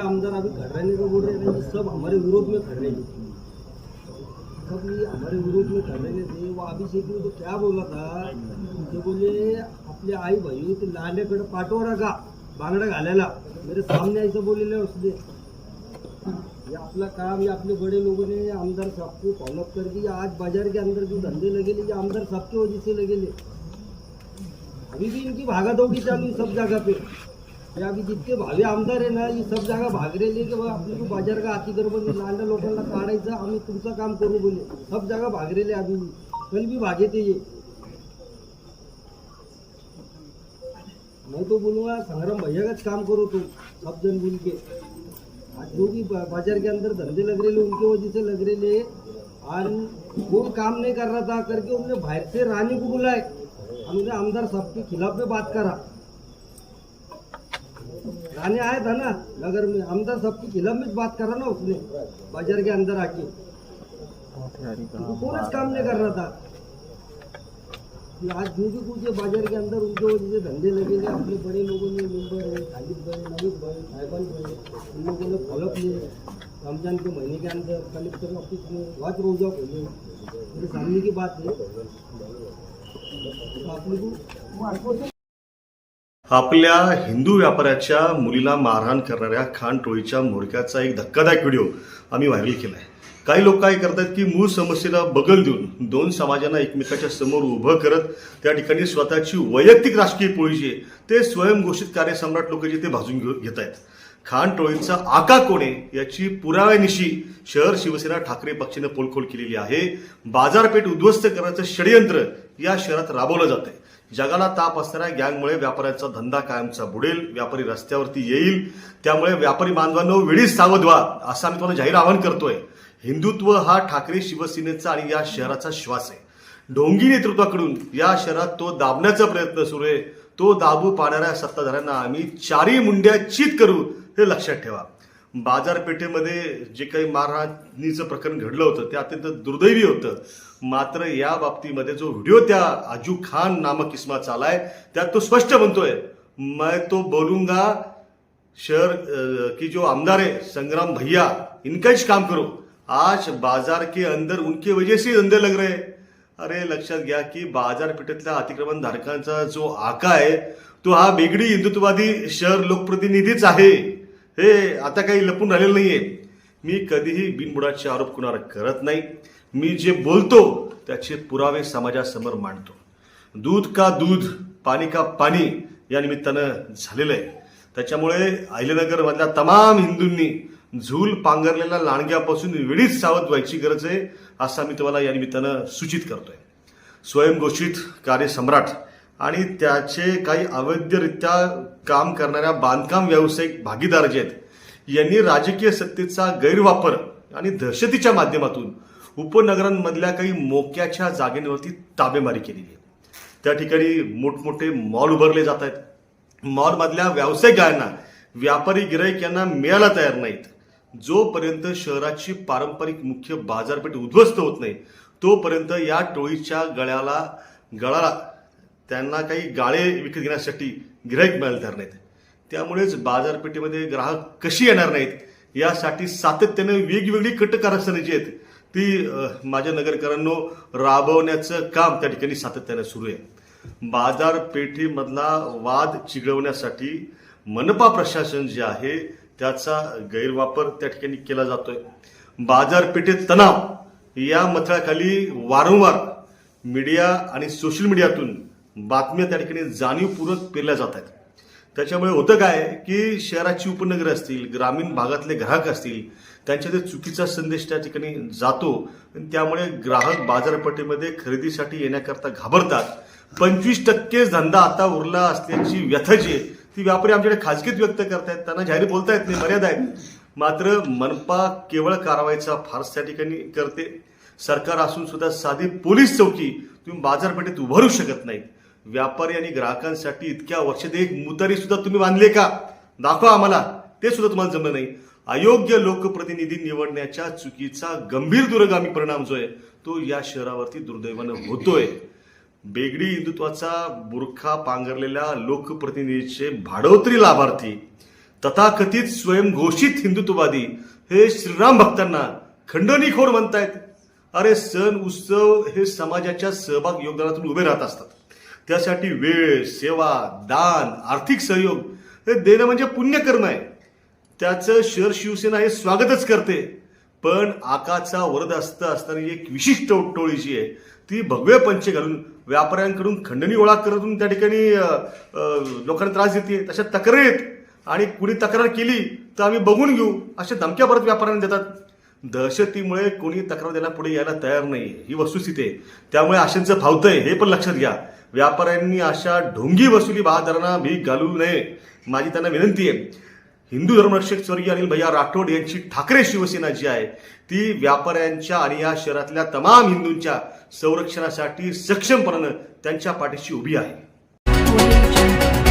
आमदार अभी खड़ रहे को बोल रहे हैं सब हमारे विरोध में खड़ रहे थे सब ये हमारे विरोध में खड़ रहे थे, वो अभिषेक ने तो क्या बोला था? ते बोले आपले आई भाई ते लांड्याकडे पाठवा का बांगडा घालायला मेरे सामने ऐसा बोलेले उसने। ये अपना काम, ये अपने बड़े लोगों ने आमदार सबको फॉलोअप कर दिया। आज बाज़ार के अंदर जो धंधे लगे ये आमदार सबके वजह से लगे अभी भी इनकी भागा दौड़ी चालू सब जगह पे। अभी जितके भावे आमदार आहे ना ही सब जागा भागरेली की आपली बाजार का हाती करू म्हणजे लांडा लोकांना काढायचं आम्ही तुमचं काम करू बोले सब जागा भागरेले अभी भी कल भी भागे थे ये. मैं तो बोलूंगा संग्राम भैया का काम करो तुम सब जन बोल के. आज जो भी बाजार के अंदर धंधे लग रहे उनके वजह से लग रहे और वो काम नहीं कर रहा था करके उन्होंने बाहर से रानी को बुलाए हमने आमदार सबके खिलाफ में बात करा. रानी आया था ना नगर में आमदार सबके खिलाफ में बात करा ना उसने। बाज़ार के अंदर आके। तो कौन काम नहीं कर रहा था? कि आज भी कुछ बाज़ार के अंदर उनके वजह से धंधे लगे थे अपने बड़े लोगों ने मुंबई है खालिद भाई नवीद भाई साहिबान भाई। उन लोगों ने फॉलोअप लिए। रमज़ान के महीने के अंदर कलेक्टर ऑफ़िस में वाच रोजा खोले मेरे सामने की बात है। तो आप लोगों आपल्या हिंदू व्यापाऱ्याच्या मुलीला मारहाण करणाऱ्या खान टोळीच्या मोडक्याचा एक धक्कादायक व्हिडिओ आम्ही व्हायरल केला आहे काही लोक काय करतात की मूळ समस्येला बगल देऊन दोन समाजांना एकमेकाच्या समोर उभं करत त्या ठिकाणी स्वतःची वैयक्तिक राजकीय पोळीजी आहे ते स्वयंघोषित कार्यसम्राट लोक जे ते भाजून घेऊन घेत आहेत. खान टोळीचा आका कोणे याची पुराव्यानिशी शहर शिवसेना ठाकरे पक्षाने पोलखोल केलेली आहे. बाजारपेठ उद्ध्वस्त करण्याचं षडयंत्र या शहरात राबवलं जात आहे जगाला ताप असणाऱ्या गँगमुळे व्यापाऱ्यांचा धंदा कायमचा बुडेल व्यापारी रस्त्यावरती येईल त्यामुळे व्यापारी बांधवांनो वेळीच सावध व्हा असं आम्ही तुम्हाला जाहीर आवाहन करतोय. हिंदुत्व हा ठाकरे शिवसेनेचा आणि या शहराचा श्वास आहे. ढोंगी नेतृत्वाकडून या शहरात तो दाबण्याचा प्रयत्न सुरू आहे. तो दाबू पाहणाऱ्या सत्ताधाऱ्यांना आम्ही चारी मुंड्या चित करू हे लक्षात ठेवा. बाजारपेठेमध्ये जे काही मारहाणीचं प्रकरण घडलं होतं ते अत्यंत दुर्दैवी होतं. मात्र या बाबतीमध्ये जो व्हिडिओ त्या अजू खान नामक किस्माचा आलाय त्यात तो स्पष्ट म्हणतोय. मैं तो बोलूंगा शहर की जो आमदार है संग्राम भैया इनका ही काम करो. आज बाजार के अंदर उनके वजह से धंधे लग रहे अरे लक्षात घ्या की बाजारपेठेतल्या अतिक्रमण धारकांचा जो आका आहे तो हा बेगडी हिंदुत्ववादी शहर लोकप्रतिनिधीच आहे. हे आता काही लपून राहिलेलं नाहीये. मी कधीही बिनबुडाचे आरोप कुणावर करत नाही. मी जे बोलतो त्याचे पुरावे समाजासमोर मांडतो. दूध का दूध पाणी का पाणी या निमित्तानं झालेलं आहे. त्याच्यामुळे अहिल्यानगरमधल्या तमाम हिंदूंनी झूल पांघरलेल्या लांडग्यापासून वेळीच सावध व्हायची गरज आहे असं मी तुम्हाला या निमित्तानं सूचित करतोय. स्वयंघोषित कार्यसम्राट आणि त्याचे काही अवैधरित्या काम करणाऱ्या बांधकाम व्यावसायिक भागीदार जे आहेत यांनी राजकीय सत्तेचा गैरवापर आणि दहशतीच्या माध्यमातून उपनगरांमधल्या काही मोक्याच्या जागेवरती ताबेमारी केलेली आहे. त्या ठिकाणी मोठमोठे मॉल उभारले जात आहेत. मॉलमधल्या व्यावसायिक गायांना व्यापारी गिराईक यांना मिळायला तयार नाहीत. जोपर्यंत शहराची पारंपरिक मुख्य बाजारपेठ उद्ध्वस्त होत नाही तोपर्यंत या टोळीच्या गळ्याला गळाला त्यांना काही गाळे विकत घेण्यासाठी गिराईक मिळायला तयार नाहीत. त्यामुळेच बाजारपेठेमध्ये ग्राहक कशी येणार नाहीत? यासाठी सातत्याने वेगवेगळी कट कारस्थाने जी आहेत ती माझ्या नगरकरांनो राबवण्याचं काम त्या ठिकाणी सातत्याने सुरू आहे. बाजारपेठेमधला वाद चिघळवण्यासाठी मनपा प्रशासन जे आहे त्याचा गैरवापर त्या ठिकाणी केला जातोय. बाजारपेठेत तणाव या मथळ्याखाली वारंवार मीडिया आणि सोशल मीडियातून बातम्या त्या ठिकाणी जाणीवपूर्वक पेरल्या जात आहेत. त्याच्यामुळे होतं काय की शहराची उपनगरं असतील ग्रामीण भागातले ग्राहक असतील त्यांच्या ते चुकीचा संदेश त्या ठिकाणी जातो. त्यामुळे ग्राहक बाजारपेठेमध्ये खरेदीसाठी येण्याकरता घाबरतात. पंचवीस टक्केच धंदा आता उरला असल्याची व्यथा जी आहे ती व्यापारी आमच्याकडे खाजगीत व्यक्त करतायत. त्यांना जाहीर बोलता येत नाही मर्यादा आहेत. मात्र मनपा केवळ कारवाईचा फारस त्या ठिकाणी करते. सरकार असून सुद्धा साधी पोलीस चौकी तुम्ही बाजारपेठेत उभारू शकत नाहीत. व्यापारी आणि ग्राहकांसाठी इतक्या वर्षात एक मुतारी सुद्धा तुम्ही बांधले का? दाखवा आम्हाला. ते सुद्धा तुम्हाला जमलं नाही. अयोग्य लोकप्रतिनिधी निवडण्याच्या चुकीचा गंभीर दूरगामी परिणाम जो आहे तो या शहरावरती दुर्दैवानं होतोय. बेगडी हिंदुत्वाचा बुरखा पांघरलेल्या लोकप्रतिनिधीचे भाडोत्री लाभार्थी तथाकथित स्वयंघोषित हिंदुत्ववादी हे श्रीराम भक्तांना खंडणीखोर म्हणतायत. अरे सण उत्सव हे समाजाच्या सहभाग योगदानातून उभे राहत असतात. त्यासाठी वेळ सेवा दान आर्थिक सहयोग हे देणं म्हणजे पुण्यकर्म आहे. त्याचं शहर शिवसेना हे स्वागतच करते. पण आकाचा वरद असतं असताना एक विशिष्ट टोळी जी आहे ती भगवे पंचे घालून व्यापाऱ्यांकडून खंडणी ओळख करून त्या ठिकाणी लोकांना त्रास देते तशा तक्रारी आहेत. आणि कुणी तक्रार केली तर आम्ही बघून घेऊ अशा धमक्या परत व्यापाऱ्यांना देतात. दहशतीमुळे कोणी तक्रार द्यायला पुढे यायला तयार नाही ही वस्तुस्थिती आहे. त्यामुळे आशांचं फावतंय हे पण लक्षात घ्या. व्यापाऱ्यांनी अशा ढोंगी वसुली बहादरांना भीक घालू नये माझी त्यांना विनंती आहे. हिंदू धर्मरक्षक स्वर्गीय अनिल भैया राठोड यांची ठाकरे शिवसेना जी आहे. ती व्यापाऱ्यांच्या आणि या शहरातल्या तमाम हिंदूंच्या संरक्षणासाठी सक्षमपणानं त्यांच्या पाठीशी उभी आहे.